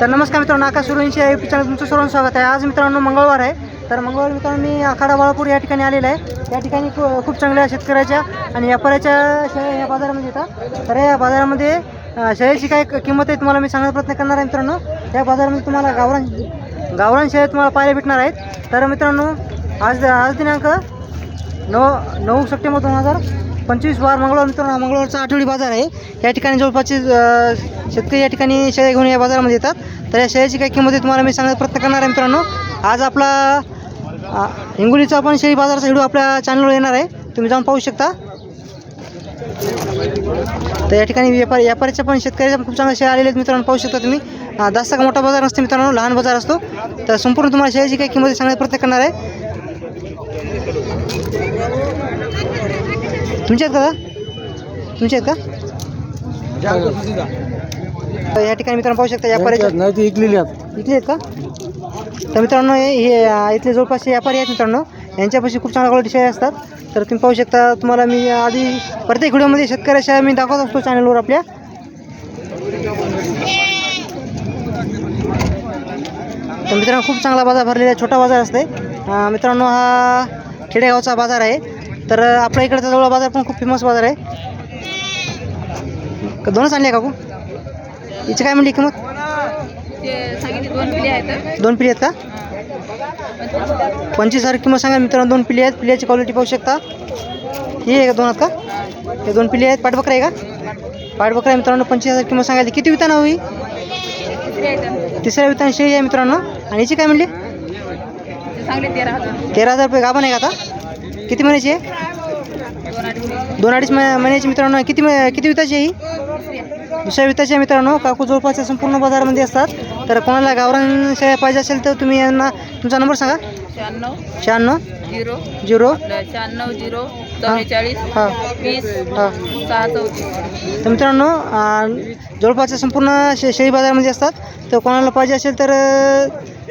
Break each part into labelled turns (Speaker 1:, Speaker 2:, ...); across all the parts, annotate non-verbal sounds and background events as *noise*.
Speaker 1: तर नमस्कार मित्रांनो आकाश सुरूंची या यूट्यूब चॅनल तुमचं सर्वांचं स्वागत आहे. आज मित्रांनो मंगळवार आहे. तर मंगळवार मित्रांनो मी आखाडा बाळापूर या ठिकाणी आलेलं आहे. या ठिकाणी खूप चांगल्या शेतकऱ्याच्या आणि व्यापाऱ्याच्या शेळ्या या बाजारामध्ये येतात. तर या बाजारामध्ये शेळ्याची काय किंमत आहे तुम्हाला मी सांगण्याचा प्रयत्न करणार आहे मित्रांनो. या बाजारामध्ये तुम्हाला गावरान गावरान शेळ्या तुम्हाला पाहायला भेटणार आहेत. तर मित्रांनो आज आज दिनांक नऊ नऊ सप्टेंबर दोन हजार पंचवीस वार मंगळवार मित्रांनो मंगळवारचा आठवडी बाजार आहे. या ठिकाणी जवळपासचे शेतकरी या ठिकाणी शेळ्या घेऊन या बाजारामध्ये येतात. तर या शेळ्याची काय किंमत आहे तुम्हाला मी सांगण्याचा प्रयत्न करणार आहे मित्रांनो. आज आपला हिंगोलीचा पण शेळी बाजाराचा व्हिडिओ आपल्या चॅनलवर येणार आहे. तुम्ही जाऊन पाहू शकता. तर या ठिकाणी व्यापारी व्यापाऱ्याच्या पण शेतकऱ्याच्या पण खूप चांगल्या शेळ्या आलेल्या आहेत मित्रांनो पाहू शकता तुम्ही. जास्त का मोठा बाजार नसतो मित्रांनो लहान बाजार असतो. तर संपूर्ण तुम्हाला शेळ्याची काय किंमत आहे सांगण्याचा प्रयत्न करणार आहे. तुमचे आहेत का दादा? तुमचे आहेत का? तर या ठिकाणी मित्रांनो पाहू शकता व्यापाऱ्याच्या
Speaker 2: नाही ते इकलेली आहेत.
Speaker 1: आहेत का? तर मित्रांनो हे हे, इथले जवळपास व्यापारी आहेत मित्रांनो. यांच्यापाशी खूप चांगल्या क्वालिटी शेळ्या असतात. तर तुम्ही पाहू शकता तुम्हाला मी आधी प्रत्येक व्हिडिओमध्ये शेतकऱ्याच्या मी दाखवत असतो चॅनलवर आपल्या. तर मित्रांनो खूप चांगला बाजार भरलेला आहे छोटा बाजार असते मित्रांनो हा खेडेगावचा बाजार आहे. तर आपल्या इकडचा जवळ बाजार पण खूप फेमस बाजार आहे. क- दोनच आणले काकू? हिची काय म्हणली किंमत?
Speaker 3: दोन पिढी आहेत.
Speaker 1: का? पंचवीस हजार किंमत सांगा मित्रांनो दोन पिढी आहेत. पिढ्याची क्वालिटी पाहू शकता. ही आहे का दोन आहेत का? हे दोन पिढी आहेत. पाठबकरा आहे का? पाठबकरा आहे मित्रांनो पंचवीस हजार किंमत सांगायची. किती विताना
Speaker 3: तिसरी आहेत
Speaker 1: तिसऱ्या वितान शेळी आहे मित्रांनो. आणि हिची काय म्हणली?
Speaker 3: तेरा हजार
Speaker 1: रुपये गाभण आहे का आता? किती महिन्याची आहे?
Speaker 3: दोन अडीच
Speaker 1: महिन्याची मित्रांनो किती किती विताची आहे ही? दुसऱ्या वित्ताचे मित्रांनो. काकू जवळपासच्या संपूर्ण बाजारामध्ये असतात. तर कोणाला गावरान शेळ्या पाहिजे असेल तर तुम्ही यांना तुमचा नंबर सांगा.
Speaker 3: शहाण्णव
Speaker 1: शहाण्णव
Speaker 3: झिरो
Speaker 1: झिरो
Speaker 3: शहाण्णव झिरो चव्वेचाळीस
Speaker 1: हां.
Speaker 3: वीस
Speaker 1: हां.
Speaker 3: सहा चौतीस.
Speaker 1: तर मित्रांनो जवळपासच्या संपूर्ण शे शेळी बाजारामध्ये असतात. तर कोणाला पाहिजे असेल तर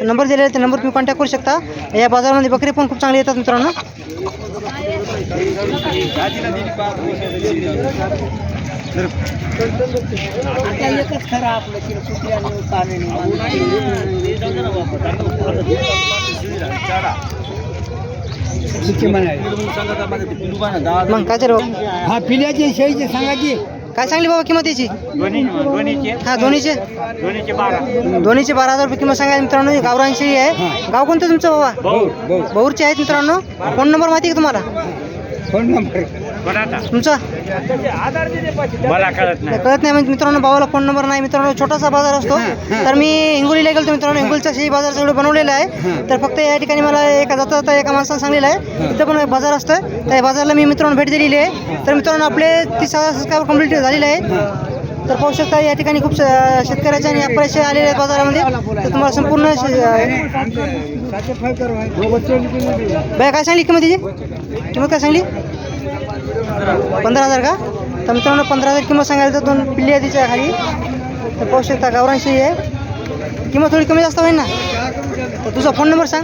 Speaker 1: नंबर दिलेला आहे त्या नंबर तुम्ही कॉन्टॅक्ट करू शकता. या बाजारामध्ये बकरी पण खूप चांगले येतात मित्रांनो. मग काय तर
Speaker 2: हा पिल्याची शेळीची सांगा की.
Speaker 1: काय सांगली बाबा किंमत याची? हा दोन्हीचे?
Speaker 2: दोन्हीचे बारा.
Speaker 1: हजार रुपये किंमत सांगा मित्रांनो. ही गावरान शेळी आहे. गाव कोणतं तुमचं बाबा? बहुरचे आहेत मित्रांनो. फोन नंबर माहिती आहे का तुम्हाला?
Speaker 2: Phone number.
Speaker 1: तुमचा?
Speaker 2: मला कळत
Speaker 1: नाही, कळत नाही म्हणजे मित्रांनो भावाला फोन नंबर नाही. मित्रांनो छोटासा बाजार असतो. तर मी हिंगोलीला गेलो मित्रांनो हिंगोलीचा शेळी बाजार सगळं बनवलेला आहे. तर फक्त या ठिकाणी मला एका जाता जाता एका माणसानं सांगलेलं आहे. तिथं पण एक बाजार असतं तर या बाजारला मी मित्रांनो भेट दिलेली आहे. तर मित्रांनो आपले तीस हजार सबस्क्राईबर कंप्लीट झालेले आहे. तर पाहू शकता या ठिकाणी खूप शेतकऱ्याचे आणि व्यापाऱ्याचे आलेले आहेत बाजारामध्ये. तर तुम्हाला संपूर्ण बाय काय सांगली किंमत त्याची किंमत काय सांगली? पंधरा हजार का? तर मित्रांनो पंधरा हजार किंमत सांगायला तर दोन पिल्ली आहे तिच्या खाली. तर पाहू शकता गावरान शेळी आहे. किंमत थोडी कमी जास्त होईल ना? तर तुझा फोन नंबर सांग.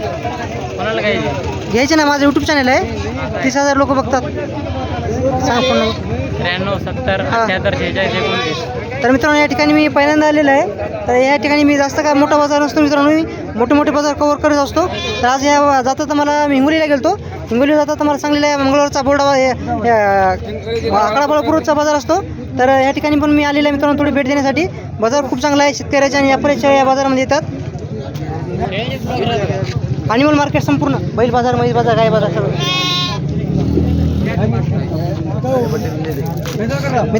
Speaker 1: घ्यायचे? ना माझं यूट्यूब चॅनल आहे. तीस हजार लोक बघतात. सांग फोन नंबर
Speaker 3: त्र्याण्णव सत्तर. अठ्याहत्तर शेहेचाळीस एकोणतीस.
Speaker 1: तर मित्रांनो या ठिकाणी मी पहिल्यांदा आलेलो आहे. तर या ठिकाणी मी जास्त काय मोठा बाजार नसतो मित्रांनो. मी मोठे मोठे बाजार कवर करत असतो. तर आज या जाता तर मला मी हिंगोलीला गेलतो. हिंगोलीला जाता तर मला सांगलेलं आहे मंगळवारचा बोर्ड आकडा बाळापूरचा बाजार असतो. तर या ठिकाणी पण मी आलेलो आहे मित्रांनो थोडी भेट देण्यासाठी. बाजार खूप चांगला आहे शेतकऱ्याच्या आणि व्यापाऱ्याच्या या बाजारामध्ये येतात. अॅनिमल मार्केट संपूर्ण बैल बाजार म्हैस बाजार गाय बाजार सगळं. मित्रांनो तर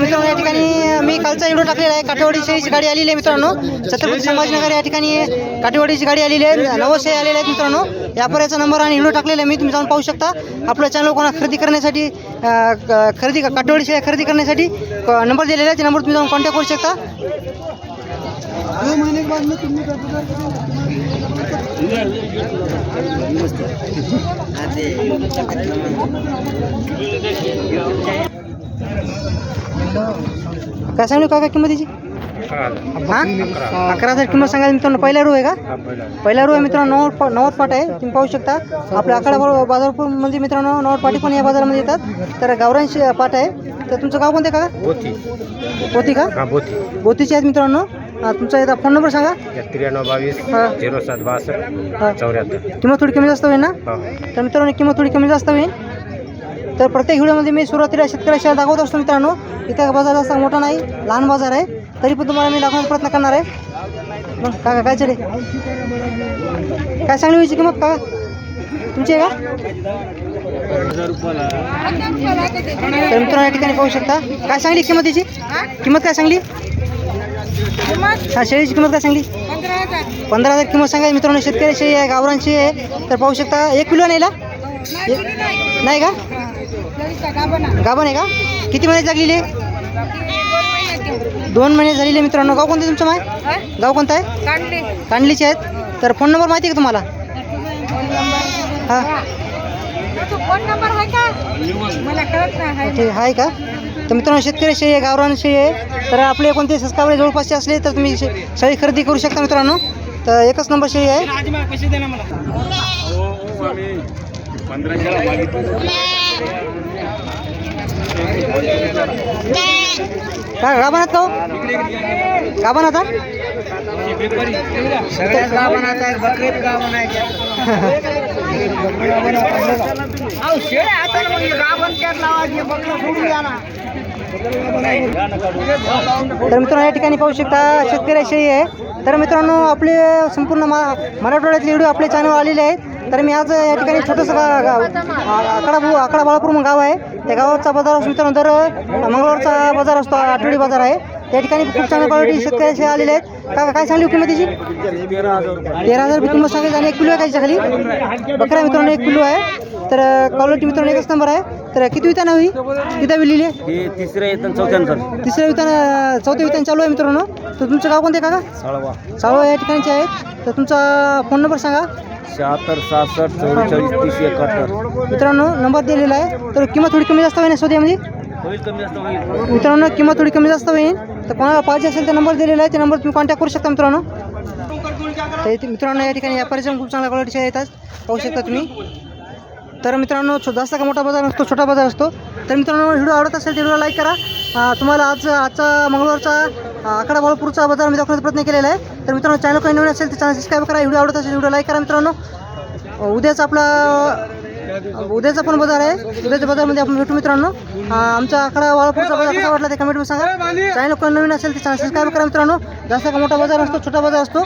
Speaker 1: मित्रांनो या ठिकाणी मी कालचा व्हिडिओ टाकलेला आहे. शेळीची गाडी आलेली आहे मित्रांनो. छत्रपती संभाजीनगर या ठिकाणी काटेवाडीची गाडी आलेली आहे. नवद शेळी आलेले आहेत मित्रांनो. व्यापाऱ्याचा नंबर आणि व्हिडिओ टाकलेला आहे. मी तुम्ही जाऊन पाहू शकता. आपल्या चॅनल कोणा खरेदी करण्यासाठी खरेदी शेळ्या खरेदी करण्यासाठी नंबर दिलेला आहे. ते नंबर तुम्ही जाऊन कॉन्टॅक्ट करू शकता. काय सांगू काका किंमत त्याची
Speaker 2: अकरा हजार
Speaker 1: अकरा हजार किंमत सांगायला मित्रांनो पहिला रू आहे का?
Speaker 2: पहिला
Speaker 1: रू आहे मित्रांनो नव्वद नव्वद पाट आहे. तुम्ही पाहू शकता. आपल्या आकडा बाजारपूरमध्ये मित्रांनो नव्वद पाटी पण या बाजारामध्ये येतात. तर गावरान शे- पाट आहे. तर तुमचं गाव कोणतं आहे का
Speaker 2: बोती.
Speaker 1: का?
Speaker 2: बोती.
Speaker 1: बोतीचे आहेत मित्रांनो. तुमचा एकदा फोन नंबर सांगा.
Speaker 2: त्र्याण्णव बावीस. झिरो सात बासष्ट. चौऱ्याहत्तर.
Speaker 1: किंमत थोडी कमी जास्त होईल ना?
Speaker 2: हा.
Speaker 1: तर मित्रांनो किंमत थोडी कमी जास्त होईल. तर प्रत्येक व्हिडिओमध्ये मी सुरुवातीला शेतकऱ्याशी दाखवत असतो मित्रांनो इथं बाजार जास्त मोठा नाही लहान बाजार आहे. तरी पण तुम्हाला मी दाखवण्याचा प्रयत्न करणार आहे. मग काका काय चालेल काय सांगली व्हायची किंमत काका? तुमची आहे का? तर मित्रांनो या ठिकाणी पाहू शकता. काय सांगली किंमत याची? किंमत काय सांगली? हा शेळीची किंमत काय सांगली? पंधरा हजार किंमत सांगायची मित्रांनो शेतकरी शेळी आहे गावरांची आहे. तर पाहू शकता एक किलो नाही ना नाही का? गाभण आहे का? किती महिने लागलेली आहे? दोन महिने झालेले मित्रांनो. गाव कोणतं तुमचं माय? गाव कोणतं आहे? कांडलीचे आहेत. तर फोन नंबर माहिती आहे का तुम्हाला? हां.
Speaker 4: फोन नंबर आहे का? मला कळत नाही
Speaker 1: ठीक आहे का? तर मित्रांनो शेतकरी शेळी आहे गावरान आहे तर आपले कोणते सबस्क्रायबर जवळपासचे असले तर तुम्ही शेळी खरेदी करू शकता मित्रांनो. तर एकच नंबर शेळी आहे. काय गाभानात का *laughs* तर मित्रांनो या ठिकाणी पाहू शकता शेतकरी शेळी आहे. तर मित्रांनो आपले संपूर्ण मा मराठवाड्यातले व्हिडिओ आपले चॅनल आलेले आहेत. तर मी आज या ठिकाणी छोटंसं गा गाव आकडा आकडा बाळापूर म्हणून गाव आहे. त्या गावाचा बाजार असतो मित्रांनो दर मंगळवारचा बाजार असतो आठवडी बाजार आहे. त्या ठिकाणी खूप चांगल्या क्वालिटी शेतकरी शेळी आलेले आहेत. काय काय सांगली किंमत त्याची? तेरा हजार रुपये. किंमत सांगायची आणि एक किलो आहे कायच्या खाली. बकरा मित्रांनो एक किलो आहे. तर क्वालिटी मित्रांनो एकच नंबर आहे. तर किती विताना होई किती विलेली आहे?
Speaker 2: तिसरं येतं चौथ्यानंतर
Speaker 1: तिसऱ्या वितान चौथ्या वितान चालू आहे मित्रांनो. तर तुमचं गाव कोणते काका?
Speaker 2: साळवा.
Speaker 1: चालू या ठिकाणचे आहेत. तर तुमचा फोन नंबर सांगा.
Speaker 2: शहात्तर सहासष्ट चौवेचाळीस तीस एकाहत्तर.
Speaker 1: मित्रांनो नंबर दिलेला आहे. तर किंमत थोडी कमी जास्त होईल ना सौद्यामध्ये
Speaker 2: होईल कमी जास्त होईल.
Speaker 1: मित्रांनो किंमत थोडी कमी जास्त होईल. तर कोणाला पाहिजे असेल तर नंबर दिलेला आहे. त्या नंबर तुम्ही कॉन्टॅक्ट करू शकता मित्रांनो. तर इथे मित्रांनो या ठिकाणी व्यापारी खूप चांगल्या क्वालिटीच्या येतात. पाहू शकता तुम्ही. तर मित्रांनो जास्त का मोठा बाजार असतो छोटा बाजार असतो. तर मित्रांनो व्हिडिओ आवडत असेल तर व्हिडिओ लाईक करा. तुम्हाला आज आजचा मंगळवारचा आकडा बाळपूरचा बाजार मी दाखवण्याचा प्रयत्न केलेला आहे. तर मित्रांनो चॅनल काही नवीन असेल तर चॅनल सबस्क्राईब करा. व्हिडिओ आवडत असेल व्हिडिओ लाईक करा मित्रांनो. उद्याचा उद्याच आपला उद्याचा पण बाजार आहे. उद्याच्या बाजारमध्ये आपण भेटू मित्रांनो. आमचा आकडा बाळापूरचा बाजार कसा वाटला ते कमेंटमध्ये सांगा. चॅनल कोणी नवीन असेल चॅनल सबस्क्राईब करा मित्रांनो. जास्त का मोठा बाजार असतो छोटा बाजार असतो.